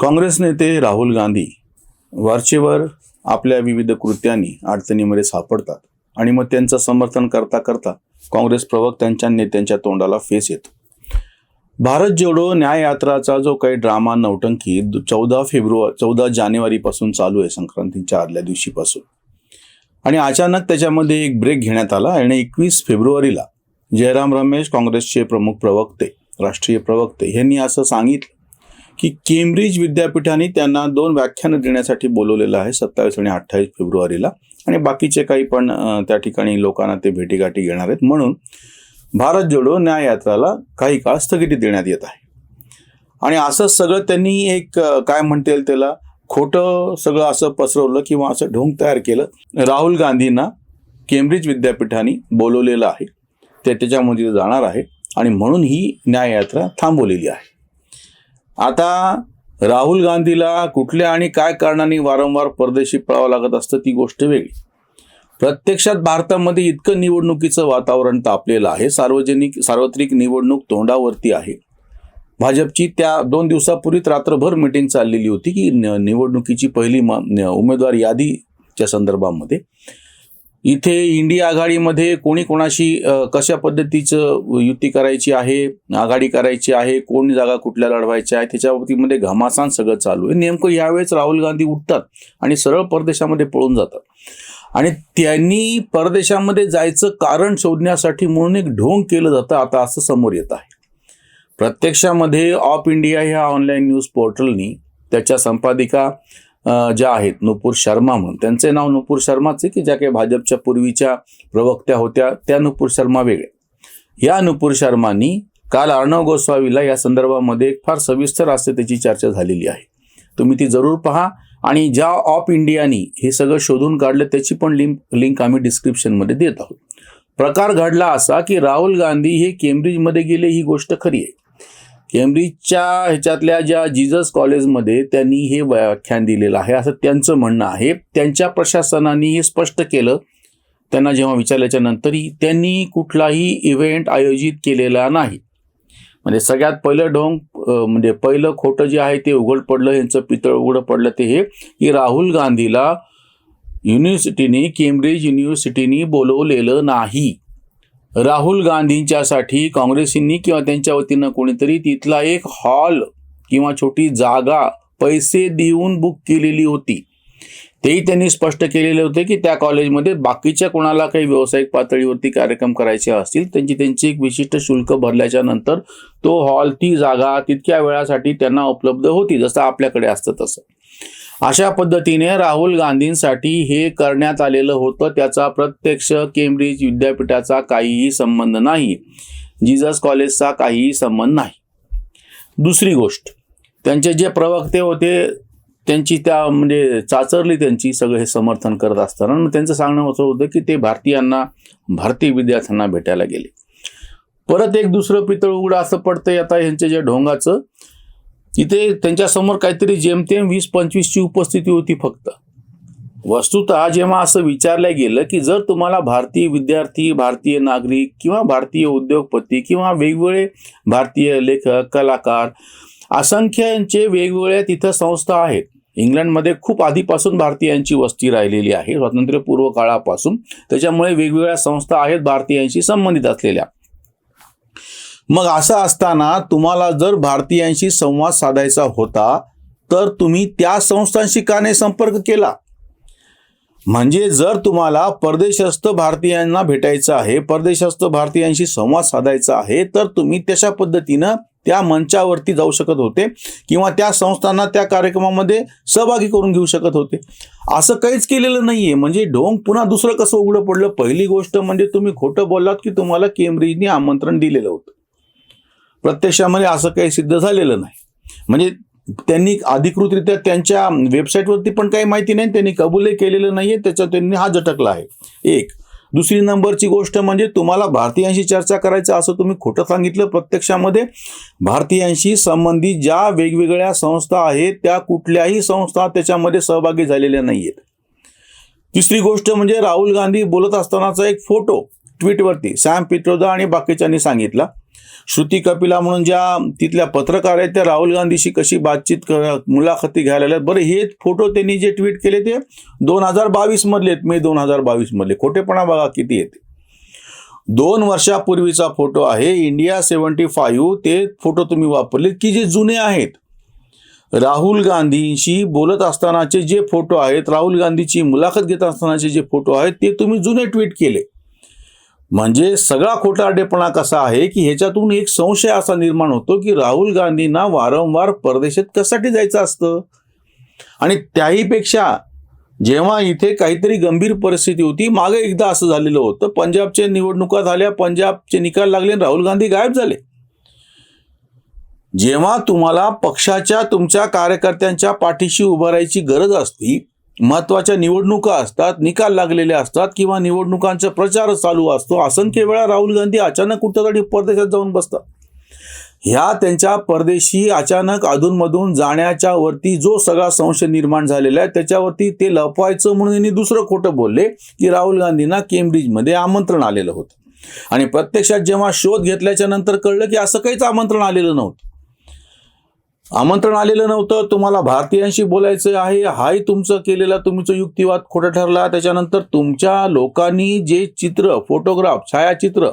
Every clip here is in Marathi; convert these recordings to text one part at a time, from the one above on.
काँग्रेस नेते राहुल गांधी वरचेवर आपल्या विविध कृत्यांनी अडचणीमध्ये सापडतात आणि मग त्यांचं समर्थन करता करता काँग्रेस प्रवक्त्यांच्या नेत्यांच्या तोंडाला फेस येतो. भारत जोडो न्याय यात्राचा जो काही ड्रामा नौटंकी चौदा फेब्रुवारी चौदा जानेवारीपासून चालू आहे संक्रांतीच्या आदल्या दिवशीपासून. आणि अचानक त्याच्यामध्ये एक ब्रेक घेण्यात आला आणि एकवीस फेब्रुवारीला जयराम रमेश काँग्रेसचे प्रमुख प्रवक्ते राष्ट्रीय प्रवक्ते यांनी असं सांगितलं की केम्ब्रिज विद्यापीठाने त्यांना दोन व्याख्यानं देण्यासाठी बोलवलेलं आहे सत्तावीस आणि अठ्ठावीस फेब्रुवारीला. आणि बाकीचे काही पण त्या ठिकाणी लोकांना ते भेटीगाठी घेणार आहेत. म्हणून भारत जोडो न्याय यात्राला काही काळ स्थगिती देण्यात येत आहे. आणि असं सगळं त्यांनी एक काय म्हणता येईल त्याला? खोटं सगळं असं पसरवलं किंवा असं ढोंग तयार केलं. राहुल गांधींना केम्ब्रिज विद्यापीठाने बोलवलेलं आहे. ते त्याच्यामध्ये जाणार आहे. आणि म्हणून ही न्याययात्रा थांबवलेली आहे. आता राहुल गांधीला कुठल्या आणि काय कारणाने वारंवार परदेशी पळावं लागत असतं ती गोष्ट वेगळी. प्रत्यक्षात भारतामध्ये इतकं निवडणुकीचं वातावरण तापलेलं आहे सार्वजनिक सार्वत्रिक निवडणूक तोंडावरती आहे. भाजपची त्या दोन दिवसापूर्वीच रात्रभर मिटिंग चाललेली होती की निवडणुकीची पहिली उमेदवार यादीच्या संदर्भामध्ये. इथे इंडिया आघाडीमध्ये कोणी कोणाशी कशा पद्धतीचं युती करायची आहे आघाडी करायची आहे कोण जागा कुठल्या लढवायच्या आहे त्याच्या बाबतीमध्ये घमासान सगळं चालू आहे. नेमकं यावेळेस राहुल गांधी उठतात आणि सरळ परदेशामध्ये पळून जातात. आणि त्यांनी परदेशामध्ये जायचं कारण शोधण्यासाठी म्हणून एक ढोंग केलं जातं आता असं समोर येत आहे. प्रत्यक्षामध्ये ऑफ इंडिया ह्या ऑनलाईन न्यूज पोर्टलनी त्याच्या संपादिका ज्या आहेत नुपूर शर्मा म्हणून. त्यांचे नाव नुपूर शर्माचे की ज्या काही भाजपच्या पूर्वीच्या प्रवक्त्या होत्या त्या नुपूर शर्मा वेगळ्या या नुपूर शर्मांनी काल अर्णव गोस्वामीला या संदर्भामध्ये एक फार सविस्तर असते त्याची चर्चा झालेली आहे. तुम्ही ती जरूर पहा आणि ज्या ऑफ इंडियानी हे सगळं शोधून काढलं त्याची पण लिंक लिंक आम्ही डिस्क्रिप्शनमध्ये देत आहोत. प्रकार घडला असा की राहुल गांधी हे केम्ब्रिजमध्ये गेले ही गोष्ट खरी आहे. केम्ब्रिजच्या ह्याच्यातल्या ज्या जीजस कॉलेजमध्ये त्यांनी हे व्याख्यान दिलेलं आहे असं त्यांचं म्हणणं आहे. त्यांच्या प्रशासनाने हे स्पष्ट केलं. त्यांना जेव्हा विचारल्याच्या नंतरही त्यांनी कुठलाही इव्हेंट आयोजित केलेला नाही. म्हणजे सगळ्यात पहिलं ढोंग म्हणजे पहिलं खोटं जे आहे ते उघड पडलं यांचं पितळ उघडं पडलं ते हे की राहुल गांधीला युनिव्हर्सिटीने केम्ब्रिज युनिव्हर्सिटीने बोलवलेलं नाही. राहुल गांधींच्यासाठी काँग्रेसींनी किंवा त्यांच्या वतीनं कोणीतरी तिथला एक हॉल किंवा छोटी जागा पैसे देऊन बुक केलेली होती. तेही त्यांनी स्पष्ट केलेले होते की त्या कॉलेजमध्ये बाकीच्या कोणाला काही व्यावसायिक पातळीवरती कार्यक्रम करायचे असतील त्यांची त्यांची एक विशिष्ट शुल्क भरल्याच्या नंतर तो हॉल ती जागा तितक्या वेळासाठी त्यांना उपलब्ध होती जसं आपल्याकडे असतं तसं. अशा पद्धतीने राहुल गांधींसाठी हे करण्यात आलेलं होतं. त्याचा प्रत्यक्ष केम्ब्रिज विद्यापीठाचा काहीही संबंध नाही. जीजस कॉलेजचा काहीही संबंध नाही. दुसरी गोष्ट त्यांचे जे प्रवक्ते होते त्यांची त्या म्हणजे चाचरली त्यांची सगळं हे समर्थन करत असताना आणि त्यांचं सांगणं असं होतं की ते भारतीयांना भारतीय विद्यार्थ्यांना भेटायला गेले. परत एक दुसरं पितळ उघडं असं पडतंय आता ह्यांच्या जे ढोंगाचं तिथे त्यांच्यासमोर काहीतरी जेमतेम वीस पंचवीसची उपस्थिती होती फक्त. वस्तुतः जेव्हा असं विचारलं गेलं की जर तुम्हाला भारतीय विद्यार्थी भारतीय नागरिक किंवा भारतीय उद्योगपती किंवा वेगवेगळे भारतीय लेखक कलाकार असंख्यांचे वेगवेगळ्या तिथं संस्था आहेत. इंग्लंडमध्ये खूप आधीपासून भारतीयांची वस्ती राहिलेली आहे. स्वातंत्र्यपूर्व काळापासून. त्याच्यामुळे वेगवेगळ्या संस्था आहेत भारतीयांशी संबंधित असलेल्या. मग असं असताना तुम्हाला जर भारतीयांशी संवाद साधायचा होता तर तुम्ही त्या संस्थांशी का नाही संपर्क केला? म्हणजे जर तुम्हाला परदेशस्थ भारतीयांना भेटायचं आहे परदेशस्थ भारतीयांशी संवाद साधायचा आहे तर तुम्ही तशा पद्धतीनं त्या मंचावरती जाऊ शकत होते किंवा त्या संस्थांना त्या कार्यक्रमामध्ये सहभागी करून घेऊ शकत होते. असं काहीच केलेलं नाहीये. म्हणजे ढोंग पुन्हा दुसरं कसं उघडं पडलं? पहिली गोष्ट म्हणजे तुम्ही खोटं बोललात की तुम्हाला केम्ब्रिजने आमंत्रण दिलेलं होतं. प्रत्यक्षामध्ये असं काही सिद्ध झालेलं नाही. म्हणजे त्यांनी अधिकृतरित्या त्यांच्या वेबसाईटवरती पण काही माहिती नाही त्यांनी कबूलही केलेलं नाहीये त्याच्यात त्यांनी हा झटकला आहे. एक दुसरी नंबरची गोष्ट म्हणजे तुम्हाला भारतीयांशी चर्चा करायचं असं तुम्ही खोटं सांगितलं प्रत्यक्षामध्ये भारतीयांशी संबंधित ज्या वेगवेगळ्या संस्था आहेत त्या कुठल्याही संस्था त्याच्यामध्ये सहभागी झालेल्या नाही आहेत तिसरी गोष्ट म्हणजे राहुल गांधी बोलत असतानाचा एक फोटो ट्विटवरती सॅम पित्रोदा आणि बाकीच्यांनी सांगितला. श्रुती कपिला म्हणून ज्या तिथल्या पत्रकार आहेत त्या राहुल गांधीशी कशी बातचीत कर मुलाखती घ्यायला आल्यात बरं हे फोटो त्यांनी जे ट्विट केले ते दोन हजार बावीसमधले आहेत मे दोन हजार बावीसमधले खोटेपणा बघा किती येते दोन वर्षापूर्वीचा फोटो आहे इंडिया सेवन्टी फाईव्ह ते फोटो तुम्ही वापरले की जे जुने आहेत. राहुल गांधींशी बोलत असतानाचे जे फोटो आहेत राहुल गांधीची मुलाखत घेत असतानाचे जे फोटो आहेत ते तुम्ही जुने ट्विट केले. म्हणजे सगळा खोटारडेपणा कसा आहे की ह्याच्यातून एक संशय असा निर्माण होतो की राहुल गांधींना वारंवार परदेशात कशासाठी जायचं असतं? आणि त्याहीपेक्षा जेव्हा इथे काहीतरी गंभीर परिस्थिती होती मागे एकदा असं झालेलं होतं पंजाबच्या निवडणुका झाल्या पंजाबचे निकाल लागले आणि राहुल गांधी गायब झाले. जेव्हा तुम्हाला पक्षाच्या तुमच्या कार्यकर्त्यांच्या पाठीशी उभं राहायची गरज असती महत्त्वाच्या निवडणुका असतात निकाल लागलेले असतात किंवा निवडणुकांचा प्रचार चालू असतो असंख्य वेळा राहुल गांधी अचानक कुठंतरी परदेशात जाऊन बसतात. ह्या त्यांच्या परदेशी अचानक अधूनमधून जाण्याच्या वरती जो सगळा संशय निर्माण झालेला आहे त्याच्यावरती ते लपवायचं म्हणून यांनी दुसरं खोटं बोलले की राहुल गांधींना केम्ब्रिजमध्ये आमंत्रण आलेलं होतं. आणि प्रत्यक्षात जेव्हा शोध घेतल्याच्या नंतर कळलं की असं काहीच आमंत्रण आलेलं नव्हतं. आमंत्रण आलेलं नव्हतं. तुम्हाला भारतीयांशी बोलायचं आहे. हाही तुमचं केलेला तुमचं युक्तिवाद खोटा ठरला. त्याच्यानंतर तुमच्या लोकांनी जे चित्र फोटोग्राफ छायाचित्र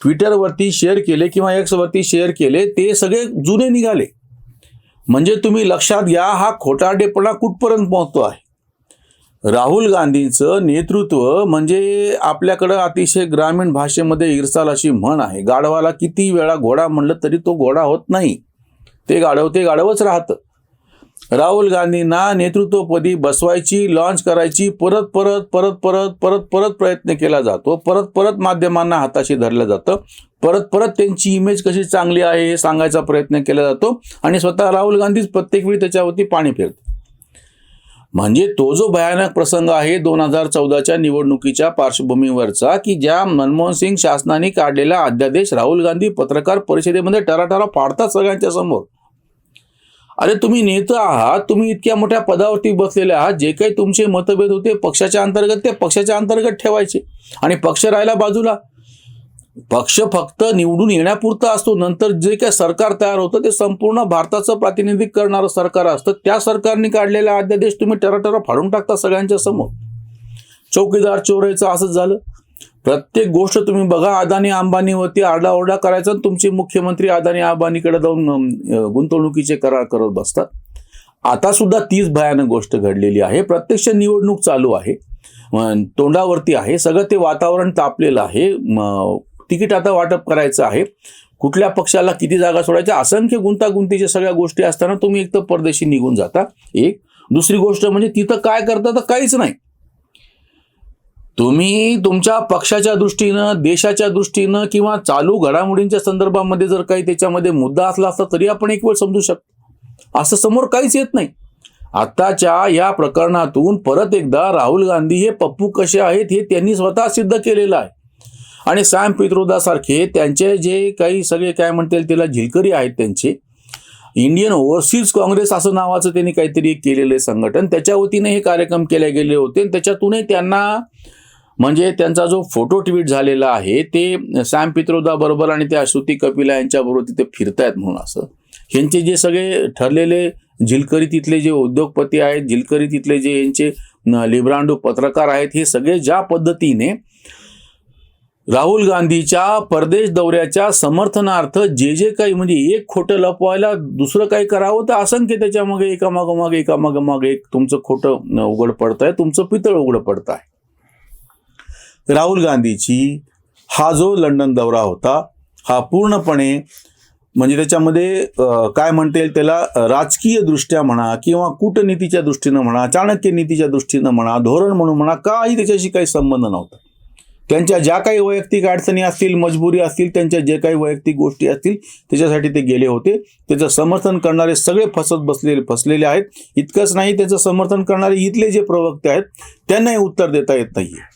ट्विटरवरती शेअर केले किंवा एक्सवरती शेअर केले ते सगळे जुने निघाले. म्हणजे तुम्ही लक्षात घ्या हा खोटारडेपणा कुठपर्यंत पोहोचतो आहे? राहुल गांधींचं नेतृत्व म्हणजे आपल्याकडं अतिशय ग्रामीण भाषेमध्ये इरसाल अशी म्हण आहे. गाढवाला किती वेळा घोडा म्हणलं तरी तो घोडा होत नाही. ते गाढव ते गाढवच राहतं. राहुल गांधींना नेतृत्वपदी बसवायची लॉन्च करायची परत परत परत परत परत परत प्रयत्न केला जातो. परत परत माध्यमांना हाताशी धरलं जातं. परत परत त्यांची इमेज कशी चांगली आहे हे सांगायचा प्रयत्न केला जातो आणि स्वतः राहुल गांधीच प्रत्येक वेळी त्याच्यावरती पाणी फिरत. म्हणजे तो जो भयानक प्रसंग आहे दोन हजार चौदाच्या निवडणुकीच्या पार्श्वभूमीवरचा की ज्या मनमोहन सिंग शासनाने काढलेला अध्यादेश राहुल गांधी पत्रकार परिषदेमध्ये टराटरा पाडतात सगळ्यांच्या समोर. अरे तुम्ही नेता आहात तुम्ही इतक्या मोठ्या पदावरती बसलेले आहात जे काही तुमचे मतभेद होते पक्षाच्या अंतर्गत ते पक्षाच्या अंतर्गत ठेवायचे. आणि पक्ष राहिला बाजूला. पक्ष फक्त निवडून येण्यापुरता असतो नंतर जे काही सरकार तयार होतं ते संपूर्ण भारताचं प्रातिनिधिक करणारं सरकार असतं. त्या सरकारने काढलेला अध्यादेश तुम्ही टराटरा फाडून टाकता सगळ्यांच्या समोर. चौकीदार चोरायचं असंच झालं. प्रत्येक गोष्ट तुम्ही बघा अदानी अंबानीवरती आरडाओरडा करायचा आणि तुमचे मुख्यमंत्री अदानी अंबानीकडे जाऊन गुंतवणुकीचे करार करत बसतात. आता सुद्धा तीच भयानक गोष्ट घडलेली आहे. प्रत्यक्ष निवडणूक चालू आहे. तोंडावरती आहे. सगळं ते वातावरण तापलेलं आहे. तिकीट आता वाटप करायचं आहे. कुठल्या पक्षाला किती जागा सोडायच्या असंख्य गुंतागुंतीच्या सगळ्या गोष्टी असताना तुम्ही एक तर परदेशी निघून जाता एक. दुसरी गोष्ट म्हणजे तिथं काय करता तर काहीच नाही. तुम्ही तुमच्या पक्षाच्या दृष्टीनं देशाच्या दृष्टीनं किंवा चालू घडामोडींच्या संदर्भामध्ये जर काही त्याच्यामध्ये मुद्दा असला असता तरी आपण एक वेळ समजू शकतो. असं समोर काहीच येत नाही. आत्ताच्या या प्रकरणातून परत एकदा राहुल गांधी हे पप्पू कसे आहेत हे त्यांनी स्वतः सिद्ध केलेलं आहे. आणि सॅम पित्रोदासारखे त्यांचे जे काही सगळे काय म्हणता येईल त्याला झिलकरी आहेत त्यांचे. इंडियन ओव्हरसीज काँग्रेस असं नावाचं त्यांनी काहीतरी केलेलं आहे संघटन. त्याच्या वतीने हे कार्यक्रम केले गेले होते त्याच्यातूनही त्यांना म्हणजे त्यांचा जो फोटो ट्विट झालेला आहे ते सॅम पित्रोदा बरोबर आणि त्या श्रुती कपिला यांच्याबरोबर तिथे फिरतायत म्हणून असं. ह्यांचे जे सगळे ठरलेले झिलकरी तिथले जे उद्योगपती आहेत झिलकरी तिथले जे यांचे लिब्रांडू लिब्रांडो पत्रकार आहेत हे सगळे ज्या पद्धतीने राहुल गांधीच्या परदेश दौऱ्याच्या समर्थनार्थ जे जे काही म्हणजे एक खोटं लपवायला दुसरं काही करावं तर असंख्य त्याच्यामागे एकामागोमाग एकामागोमाग एक तुमचं खोटं उघड पडत आहे तुमचं पितळ उघड पडत आहे राहुल गांधीची हा जो लंडन दौरा होता हा पूर्णपणे म्हणजे त्याच्यामध्ये काय म्हणता येईल त्याला राजकीय दृष्ट्या म्हणा किंवा कूटनीतीच्या दृष्टीनं म्हणा चाणक्य नीतीच्या दृष्टीनं म्हणा धोरण म्हणून म्हणा काही त्याच्याशी काही संबंध नव्हता. त्यांच्या ज्या काही वैयक्तिक अडचणी असतील मजबुरी असतील त्यांच्या जे काही वैयक्तिक गोष्टी असतील त्याच्यासाठी ते गेले होते. त्याचं समर्थन करणारे सगळे फसत बसलेले फसलेले आहेत. इतकंच नाही त्याचं समर्थन करणारे इथले जे प्रवक्ते आहेत त्यांनाही उत्तर देता येत नाहीये.